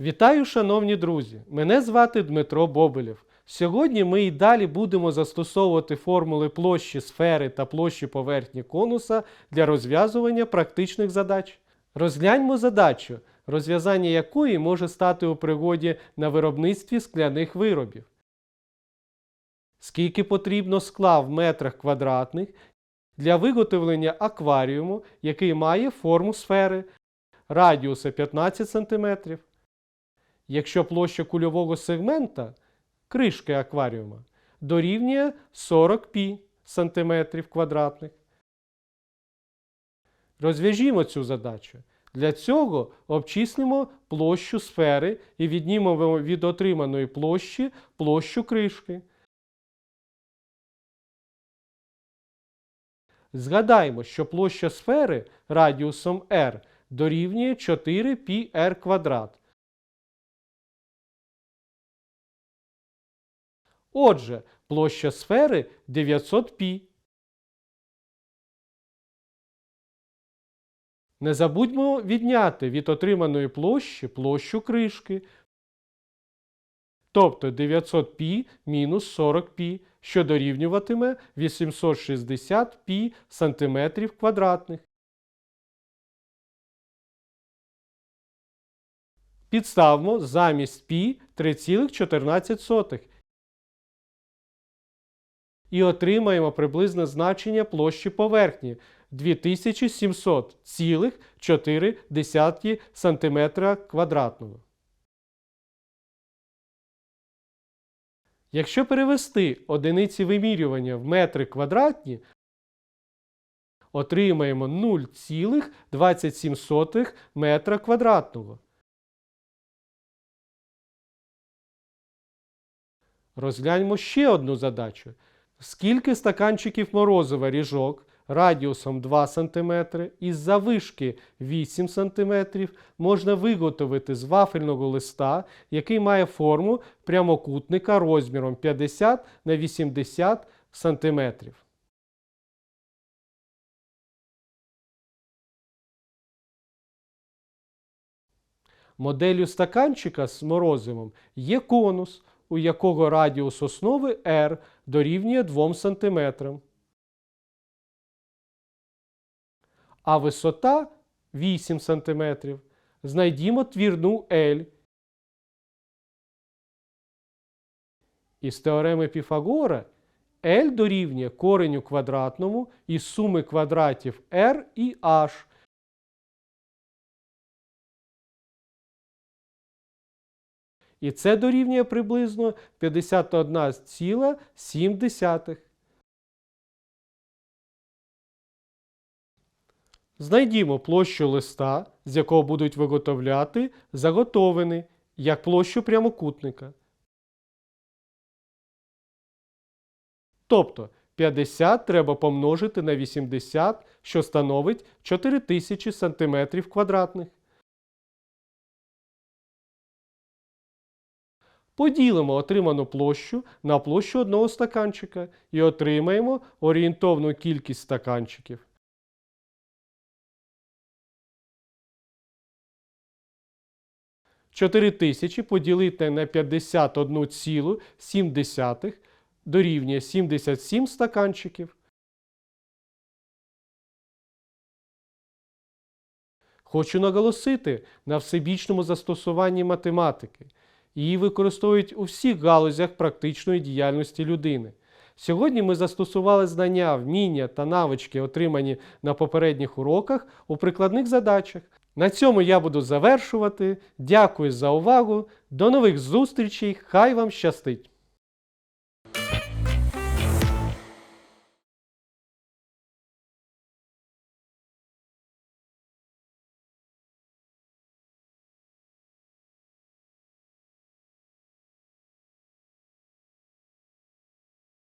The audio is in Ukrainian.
Вітаю, шановні друзі! Мене звати Дмитро Бобелєв. Сьогодні ми і далі будемо застосовувати формули площі сфери та площі поверхні конуса для розв'язування практичних задач. Розгляньмо задачу, розв'язання якої може стати у пригоді на виробництві скляних виробів. Скільки потрібно скла в метрах квадратних для виготовлення акваріуму, який має форму сфери, радіуса 15 см, якщо площа кульового сегмента кришки акваріума дорівнює 40 пі сантиметрів квадратних. Розв'яжімо цю задачу. Для цього обчислимо площу сфери і віднімемо від отриманої площі площу кришки. Згадаймо, що площа сфери радіусом r дорівнює 4 πr квадрат. Отже, площа сфери 900 π. Не забудьмо відняти від отриманої площі площу кришки. Тобто 900 π мінус 40 π, що дорівнюватиме 860 π сантиметрів квадратних. Підставмо замість π 3,14 і отримаємо приблизне значення площі поверхні 2700,4 см квадратного. Якщо перевести одиниці вимірювання в метри квадратні, отримаємо 0,27 метра квадратного. Розгляньмо ще одну задачу. Скільки стаканчиків морозива ріжок радіусом 2 см із завишки 8 см можна виготовити з вафельного листа, який має форму прямокутника розміром 50 на 80 см. Моделлю стаканчика з морозивом є конус, у якого радіус основи r дорівнює 2 см. А висота 8 см. Знайдімо твірну L. Із теореми Піфагора L дорівнює кореню квадратному із суми квадратів r і h. І це дорівнює приблизно 51,7. Знайдімо площу листа, з якого будуть виготовляти заготовини, як площу прямокутника. Тобто 50 треба помножити на 80, що становить 4000 см квадратних. Поділимо отриману площу на площу одного стаканчика і отримаємо орієнтовну кількість стаканчиків. Чотири тисячі поділити на 51,7 дорівнює 77 стаканчиків. Хочу наголосити на всебічному застосуванні математики. Її використовують у всіх галузях практичної діяльності людини. Сьогодні ми застосували знання, вміння та навички, отримані на попередніх уроках у прикладних задачах. На цьому я буду завершувати. Дякую за увагу. До нових зустрічей. Хай вам щастить!